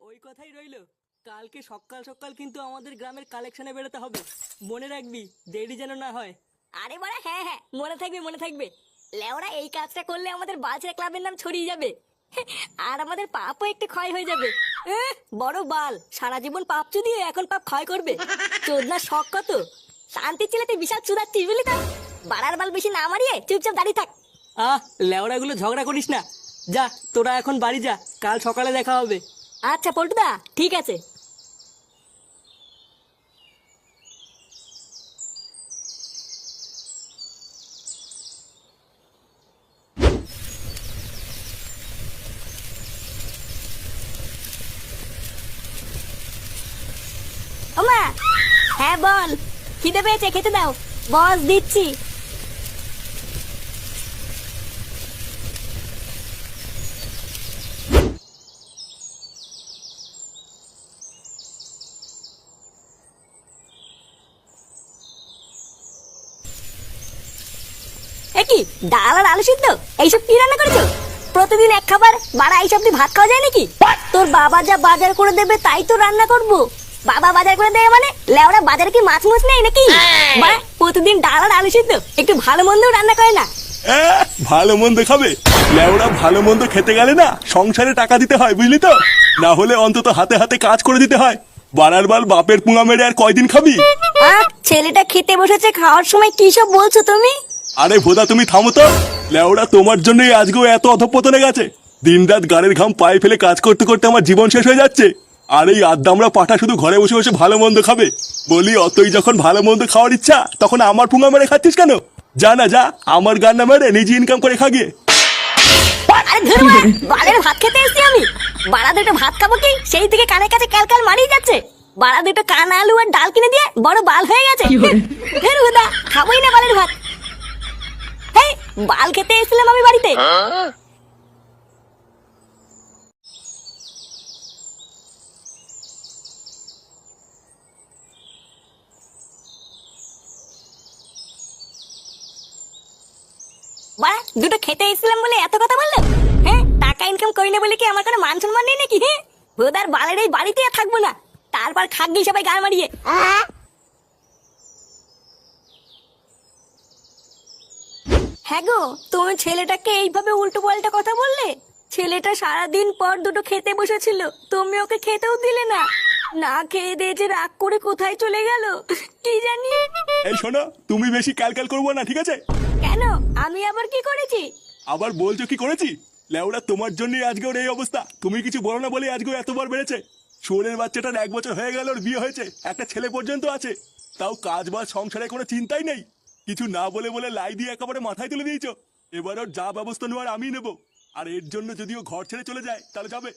ওই কথাই রইল। কালকে সকাল সকাল কিন্তু আমাদের গ্রামের কালেকশনে বেরোতে হবে। মনে রাখবি দেরি যেন না হয়। আরে বাড়া হ্যাঁ হ্যাঁ মনে থাকবে মনে থাকবে। লেওরা এই কাজটা করলে আমাদের বালছেড়া ক্লাবের নাম ছড়িয়ে যাবে। আর আমাদের পাপও একটু ক্ষয় হয়ে যাবে। বড় বাল সারা জীবন পাপ চুদিয়ে এখন পাপ ক্ষয় করবে। চোদনা শখ কত? শান্তি ছেলে তুই বিশাল চুদাচ্ছিস বুঝলি তো? বাড়ার বাল বেশি না মারিয়ে চুপচাপ দাঁড়িয়ে থাক। আহ লেওড়াগুলো ঝগড়া করিস না। যা তোরা এখন বাড়ি যা কাল সকালে দেখা হবে। আচ্ছা পল্টুদা ঠিক আছে। হ্যাঁ বল। খিদে পেয়েছে খেতে দাও। বস দিচ্ছি। ডাল আর আলু সিদ্ধ? এইসব কি রান্না করেছ? প্রতিদিন এক খাবার বাড়া এইসব দিয়ে ভাত খাওয়া যায় নাকি? তোর বাবা যা বাজার করে দেবে তাই তো রান্না করব। বাবা বাজার করে দেবে মানে? লেওরা বাজারে কি মাছ মুছ নেই নাকি? বাড়া প্রতিদিন ডাল আর আলু সিদ্ধ একটু ভালো মন্দও রান্না করে না। ভালো মন্দ খাবে? লেওড়া ভালো মন্দ খেতে গেলে না সংসারে টাকা দিতে হয় বুঝলি তো? না হলে অন্তত হাতে হাতে কাজ করে দিতে হয়। বাড়ার বাল বাপের পুঙা মেরে আর কয়দিন খাবি? ছেলেটা খেতে বসেছে খাওয়ার সময় কি সব বলছো তুমি? আরে ভোদা তুমি থামো তো। লেওড়া তোমার জন্যই আজকেও এত অধপতনে গেছে। দিনরাত গাড়ির ঘাম পায়ে ফেলে কাজ করতে করতে আমার জীবন শেষ হয়ে যাচ্ছে। আর এই আদ্দামরা পাঠা শুধু ঘরে বসে বসে ভালো মন্দ খাবে। বলি অতই যখন ভালো মন্দ খাওয়ার ইচ্ছা তখন আমার পুঙা মেরে খাচ্ছিস কেন? যা না যা আমার গান না মেরে নিজে ইনকাম করে খাগিয়ে আরে বালের ভাত খেতে এসেছি আমি। বাড়া দুটো ভাত খাব কি? সেই থেকে কানের কাছে ক্যালকাল মারিয়ে যাচ্ছে। বাড়া দুটো কান আলু আর ডাল কিনে দিয়ে বড় বাল হয়ে গেছে। হুদা খাবোই না বালের ভাত। বাল খেতে এসেছিলাম আমি বাড়িতে। বাড়া, দুটো খেতে এসেছিলাম বলে এত কথা বলল? হ্যাঁ টাকা ইনকাম করি না বলে কি আমার কোনো মান সম্মান নেই নাকি হ্যাঁ? ভোদার বালের এই বাড়িতে থাকব না। তারপর খাগি সবাই গান মারিয়ে হ্যাঁ গো তুমি ছেলেটাকে এইভাবে উল্টো পাল্টা কথা বললে? ছেলেটা সারাদিন পর দুটো খেতে বসেছিল তুমি ওকে খেতেও দিলে না। না খেয়ে দিয়ে যে রাগ করে কোথায় চলে গেল? কি জানি? এই শোনো তুমি বেশি ক্যালকাল করব না ঠিক আছে? কেন? আমি আবার কি করেছি? আবার বলছো কি করেছি? লেওড়া তোমার জন্যই আজকে ওর এই অবস্থা। তুমি কিছু বলো না বলে আজকে এতবার বেড়েছে। সোরের বাচ্চাটার এক বছর হয়ে গেল ওর বিয়ে হয়েছে। একটা ছেলে পর্যন্ত আছে। তাও কাজ বাজ সংসারে কোনো চিন্তাই নেই। কিছু না বলে বলে লাই দিয়ে একেবারে মাথায় তুলে দিয়েছ। এবার ওর যা ব্যবস্থা নেওয়ার আমি নেব। আর এর জন্য যদি ও ঘর ছেড়ে চলে যায়, তাহলে যাবে।